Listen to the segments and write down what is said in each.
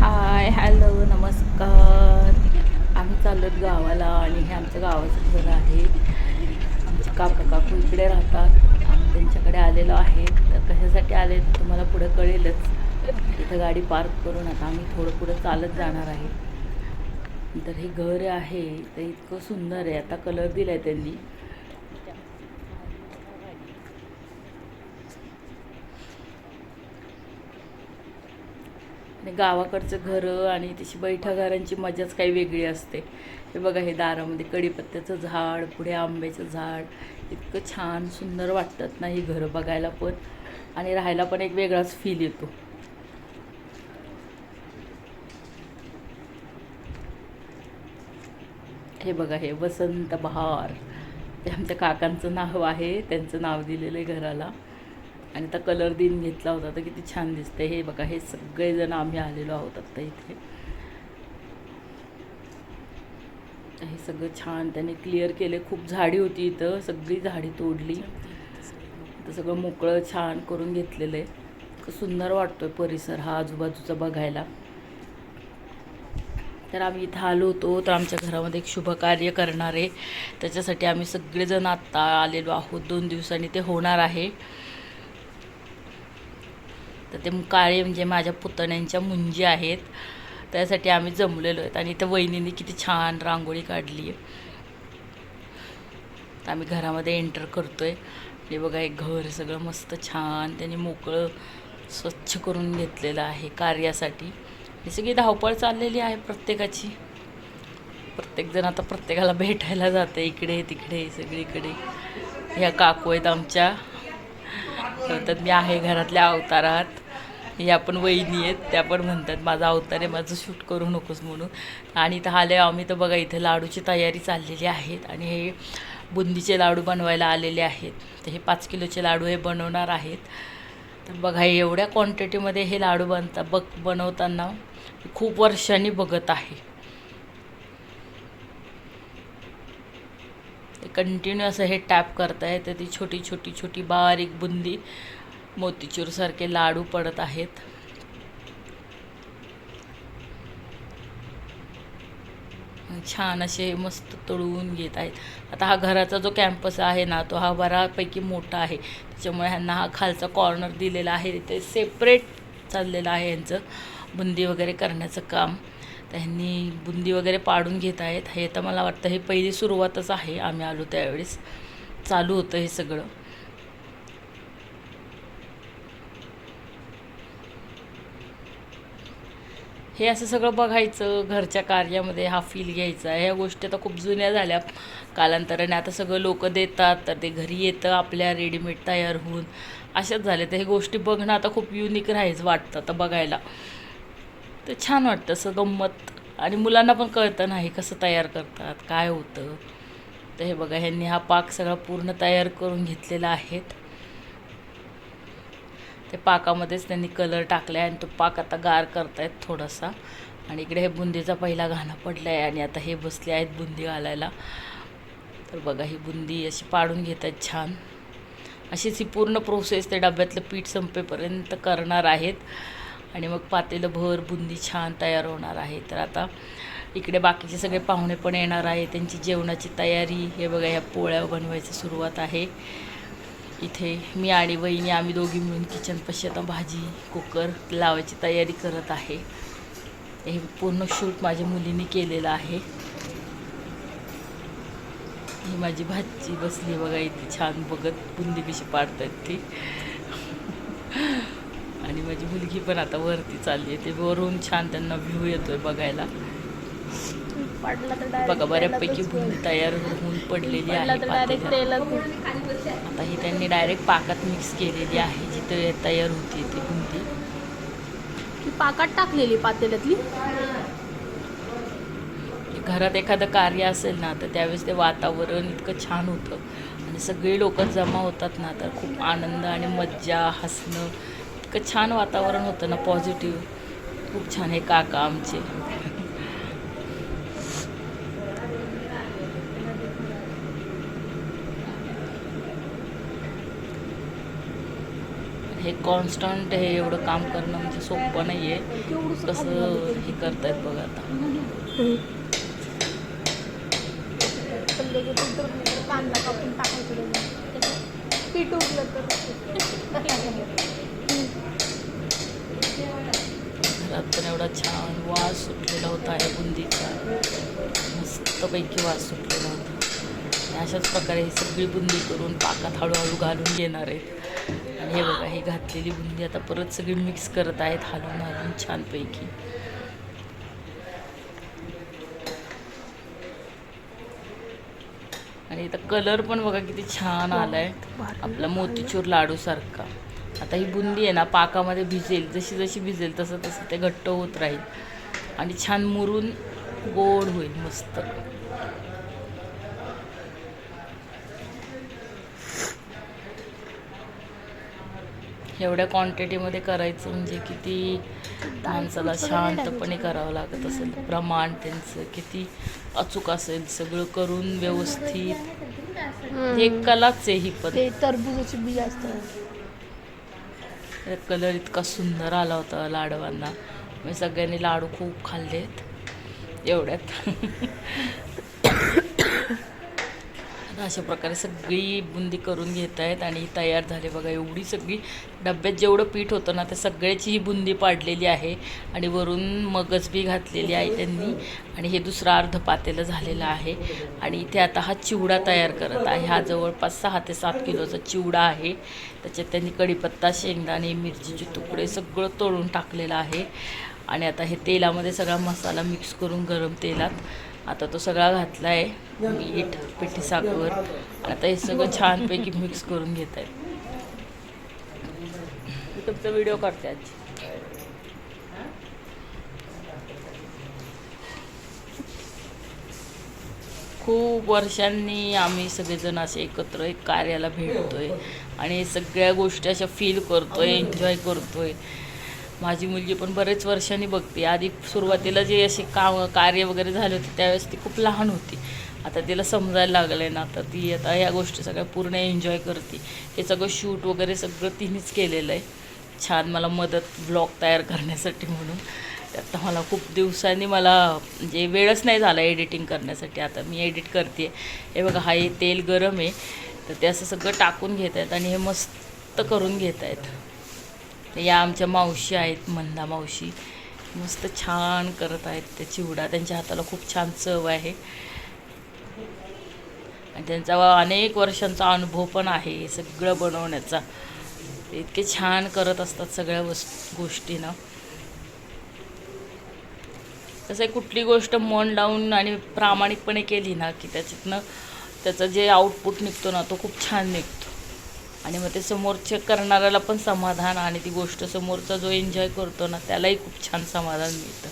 Hi hello नमस्कार. आम्ही चाललोत गावाला आणि हे आमच्या गावाचं घर आहे. आमचे काका काकू इकडे राहतात. आम्ही त्यांच्याकडे आलेलो आहे. तर कशासाठी आले तुम्हाला पुढं कळेलच. इथं गाडी पार्क करून आता आम्ही थोडं पुढं चालत जाणार आहे. तर हे घर आहे. तर इतकं सुंदर आहे. आता कलर दिला आहे त्यांनी आणि गावाकडचं घरं आणि तशी बैठा मजाच काही वेगळी असते. हे बघा हे दारामध्ये कढीपत्त्याचं झाड पुढे आंब्याचं झाड. इतकं छान सुंदर वाटतात ना ही घरं बघायला पण. आणि राहायला पण एक वेगळाच फील येतो. हे बघा हे वसंत बहार. ते आमच्या काकांचं नाव आहे त्यांचं नाव दिलेलं आहे घराला. आणि आता कलर दिन घेतला होता तर किती छान दिसते हे बघा हे सगळेजण आम्ही आलेलो आहोत आत्ता इथे. हे सगळं छान त्याने क्लिअर केले खूप झाडी होती इथं सगळी झाडी तोडली. तर सगळं मोकळं छान करून घेतलेलं आहे. सुंदर वाटतोय परिसर हा आजूबाजूचा बघायला. तर आम्ही इथं आलो होतो तर आमच्या घरामध्ये एक शुभ कार्य करणार. आहे त्याच्यासाठी आम्ही सगळेजण आत्ता आलेलो आहोत. दोन दिवसांनी ते होणार आहे. तर ते काळे म्हणजे माझ्या पुतण्यांच्या मुंजी आहेत. त्यासाठी आम्ही जमलेलो आहेत. आणि त्या वहिनीने किती छान रांगोळी काढली आहे. आम्ही घरामध्ये एंटर करतो आहे हे बघा एक घर सगळं मस्त छान. त्यांनी मोकळं स्वच्छ करून घेतलेलं आहे कार्यासाठी. ही सगळी धावपळ चाललेली आहे प्रत्येकाची. प्रत्येकजण आता प्रत्येकाला भेटायला जाते इकडे तिकडे सगळीकडे. ह्या काकू आहेत आमच्या. तर मी आहे घरातल्या अवतारात. या पण वहिनी आहेत त्या पण म्हणतात माझा अवतार आहे माझं शूट करू नकोस म्हणून. आणि इथं आले आम्ही तर बघा इथं लाडूची तयारी चाललेली आहेत आणि हे बुंदीचे लाडू बनवायला आलेले आहेत. तर हे पाच किलोचे लाडू हे बनवणार आहेत. तर बघा एवढ्या क्वांटिटीमध्ये हे लाडू बनता बघ बनवताना खूप वर्षांनी बघत आहे. कंटिन्यू असं हे टॅप करताय तर ती छोटी छोटी छोटी बारीक बुंदी मोतीचूरसारखे लाडू पडत आहेत. छान असे मस्त तळून घेत आहेत. आता हा घराचा जो कॅम्पस आहे ना तो हा बऱ्यापैकी मोठा आहे. त्याच्यामुळे ह्यांना हा खालचा कॉर्नर दिलेला आहे. ते सेपरेट चाललेलं आहे यांचं बुंदी वगैरे करण्याचं काम. तर ह्यांनी बुंदी वगैरे पाडून घेत आहेत. हे तर मला वाटतं हे पहिली सुरुवातच आहे. आम्ही आलो त्यावेळेस. चालू होतं हे सगळं. हे असं सगळं बघायचं घरच्या कार्यामध्ये हा फील घ्यायचा. ह्या गोष्टी आता खूप जुन्या झाल्या कालांतराने. आता सगळं लोक देतात तर ते घरी येतं आपल्या रेडीमेड तयार होऊन. अशाच झाल्या तर हे गोष्टी बघणं आता खूप युनिक राहायचं वाटतं आता बघायला. तर छान वाटतं असं गंमत. आणि मुलांना पण कळतं नाही कसं तयार करतात काय होतं. तर हे बघा ह्यांनी हा पाक सगळा पूर्ण तयार करून घेतलेला आहेत ते पाकामध्येच त्यांनी कलर टाकला आहे आणि तो पाक आता गार करतायत थोडासा. आणि इकडे हे बुंदीचा पहिला घाणा पडला आहे आणि आता हे बसले आहेत बुंदी घालायला. तर बघा ही बुंदी अशी पाडून घेत आहेत छान. अशीच ही पूर्ण प्रोसेस ते डब्यातलं पीठ संपेपर्यंत करणार आहेत. आणि मग पातेलं भर बुंदी छान तयार होणार आहे. तर आता इकडे बाकीचे सगळे पाहुणे पण येणार आहे त्यांची जेवणाची तयारी. हे बघा ह्या पोळ्या बनवायची सुरुवात आहे. इथे मी आणि वहिनी आम्ही दोघी मिळून किचनपाशी आता भाजी कुकर लावायची तयारी करत आहे. हे पूर्ण शूट माझ्या मुलीने केलेलं आहे. ही माझी भाजी बसली बघा इथे छान बघत बुंदी कशी पाडतात ती. आणि माझी मुलगी पण आता वरती चालली आहे. ते वरून छान त्यांना व्ह्यू येतोय बघायला. पडला तर direct बघा बऱ्यापैकी बुंदी तयार होऊन पडलेली पडला आहे आता ही त्यांनी डायरेक्ट पाकात मिक्स केलेली आहे जिथे तयार होती ती बुंदी ती पाकात टाकलेली पातेल्यातली? घरात एखादं कार्य असेल ना तर त्यावेळेस ते वातावरण इतकं छान होतं. आणि सगळे लोक जमा होतात ना तर खूप आनंद आणि मज्जा हसणं इतकं छान वातावरण होतं ना पॉझिटिव्ह खूप छान हे काका आमचे. हे कॉन्स्टंट हे एवढं काम करणं म्हणजे सोपं नाही आहे कसं हे करतायत बघा आता. पण एवढा छान वास सुटलेला होता या बुंदीचा. मस्तपैकी वास सुटलेला होता. अशाच प्रकारे ही सगळी बुंदी करून पाकात हळूहळू घालून घेणार आहे आणि हे बघा ही घातलेली बुंदी आता परत सगळी मिक्स करत आहेत हलवून हलवून छानपैकी. आणि इथं कलर पण बघा किती छान आलाय. आपला मोतीचूर लाडू सारखा. आता ही बुंदी आहे ना पाकामध्ये भिजेल जशी जशी भिजेल तसं तसं ते घट्ट होत राहील. आणि छान मुरून गोड होईल मस्त. एवढ्या क्वांटिटीमध्ये करायचं म्हणजे किती माणसाला शांतपणे करावं लागत असेल. प्रमाण त्यांचं किती अचूक असेल सगळं करून व्यवस्थित. एक कलाच आहे ही पण. ते टरबुजाची बी असतात. कलर इतका सुंदर आला होता लाडवांना. मी सगळ्यांनी लाडू खूप खाल्लेत. एवढ्यात. अशा प्रकारे सगळी बुंदी करून घेत आहेत आणि तयार झाले बघा एवढी सगळी डब्यात जेवढं पीठ होतं ना त्या सगळ्याची ही बुंदी पाडलेली आहे आणि वरून मगज बी घातलेली आहे त्यांनी आणि हे दुसरं अर्ध पातेलं झालेलं आहे. आणि इथे आता हा चिवडा तयार करत आहे. हा जवळपास सहा ते सात किलोचा चिवडा आहे. त्याच्यात त्यांनी कढीपत्ता शेंगदाणे मिरचीचे तुकडे सगळं तळून टाकलेलं आहे. आणि आता हे तेलामध्ये सगळा मसाला मिक्स करून गरम तेलात आता तो सगळा घातला आहे मीठ पिठी साखर आता हे सगळं छानपैकी मिक्स करून घेत आहे तुमचा व्हिडिओ काढते आजी खूप वर्षांनी आम्ही सगळेजण असे एकत्र एक कार्याला भेटतोय आणि सगळ्या गोष्टी अशा फील करतोय एन्जॉय करतोय. माझी मुलगी पण बरेच वर्षांनी बघते. आधी सुरुवातीला जे असे काम कार्य वगैरे झाले होते त्यावेळेस ती खूप लहान होती. आता तिला समजायला लागलं आहे ना आता ती आता ह्या गोष्टी सगळ्या पूर्ण एन्जॉय करते. हे सगळं शूट वगैरे सगळं तिनेच केलेलं आहे. छान मला मदत ब्लॉग तयार करण्यासाठी म्हणून. आता मला खूप दिवसांनी मला म्हणजे वेळच नाही झाला एडिटिंग करण्यासाठी. आता मी एडिट करते हे बघा हा हे तेल गरम आहे. तर ते असं सगळं टाकून घेत आहेत आणि हे मस्त करून घेत आहेत तर या आमच्या मावशी आहेत मंदा मावशी. मस्त छान करत आहेत त्या चिवडा त्यांच्या हाताला खूप छान चव आहे. आणि त्यांचा अनेक वर्षांचा अनुभव पण आहे सगळं बनवण्याचा. ते इतके छान करत असतात सगळ्या वस् गोष्टीनं. तसं कुठली गोष्ट मन लावून आणि प्रामाणिकपणे केली ना की त्याच्यातनं त्याचं जे आउटपुट निघतो ना तो खूप छान निघतो. आणि मग ते समोरच्या करणाऱ्याला पण समाधान आणि ती गोष्ट समोरचा जो एन्जॉय करतो ना त्यालाही खूप छान समाधान मिळतं.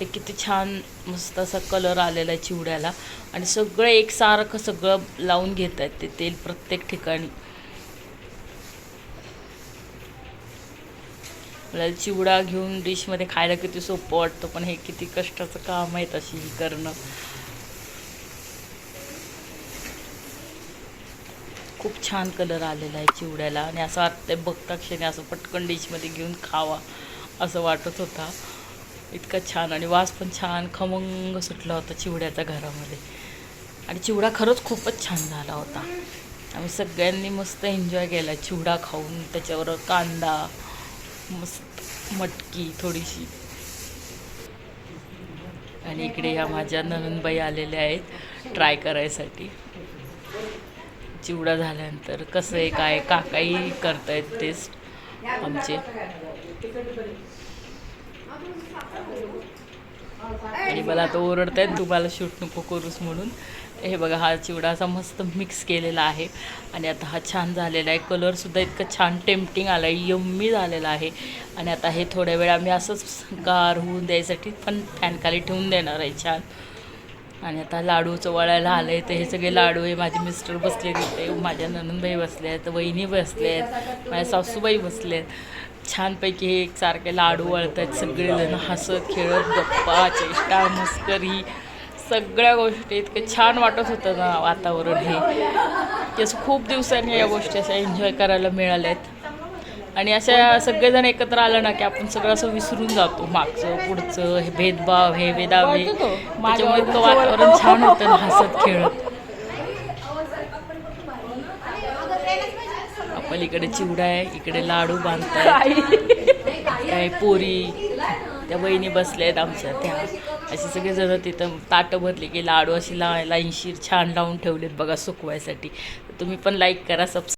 हे किती छान मस्त असा कलर आलेला आहे चिवड्याला. आणि सगळं एकसारखं सगळं लावून घेत आहेत ते तेल प्रत्येक ठिकाणी. आपल्याला चिवडा घेऊन डिशमध्ये खायला किती सोपं वाटतं पण हे किती कष्टाचं काम आहे तशी ही करणं. खूप छान कलर आलेला आहे चिवड्याला. आणि असं वाटतंय बघता क्षणी असं पटकन डिशमध्ये घेऊन खावा असं वाटत होता. इतका छान आणि वास पण छान खमंग सुटला होता चिवड्याचा घरामध्ये. आणि चिवडा खरंच खूपच छान झाला होता. आम्ही सगळ्यांनी मस्त एन्जॉय केला चिवडा खाऊन. त्याच्यावर कांदा मस्त मटकी थोडीशी. आणि इकडे ह्या माझ्या ननंदबाई आलेल्या आहेत. ट्राय करायसाठी. चिवडा झाल्यानंतर कसं आहे काय काकाही करतायत टेस्ट आमचे. आणि मला आता ओरडत आहेत तुम्हाला शूट नको करूस म्हणून. हे बघा हा चिवडा असा मस्त मिक्स केलेला आहे. आणि आता हा छान झालेला आहे. कलरसुद्धा इतकं छान टेम्पटिंग आला आहे यम्मी झालेला आहे. आणि आता हे थोड्या वेळ आम्ही असंच गार होऊन द्यायसाठी पण फॅनखाली ठेवून देणार आहे छान. आणि आता लाडूचं वळायला आलं आहे तर हे सगळे लाडू आहे माझे मिस्टर बसले तिथे माझ्या ननंदबाई बसले आहेत वहिनी बसले आहेत माझ्या सासूबाई बसले आहेत. छानपैकी हे एकसारखे लाडू वळत आहेत सगळेजण हसत खेळत गप्पा चेष्टा मस्करी सगळ्या गोष्टी इतकं छान वाटत होतं ना वातावरण हे. की असं खूप दिवसांनी या गोष्टी अशा एन्जॉय करायला मिळाल्या आहेत आणि अशा सगळेजण एकत्र आलं ना की आपण सगळं असं विसरून जातो. मागचं पुढचं हे भेदभाव हे वेदावे. त्याच्यामुळे इतकं वातावरण छान होतं हसत खेळत. पलीकडे चिवडा आहे इकडे लाडू बांधताय काय पोरी. त्या बहिणी बसल्या आहेत आमच्या त्या. असे सगळे जण तिथं ताटं भरली की लाडू अशी ला लाईनशीर छान लावून ठेवलेत बघा सुकवायसाठी. तुम्ही पण लाईक करा सबस्क्राईब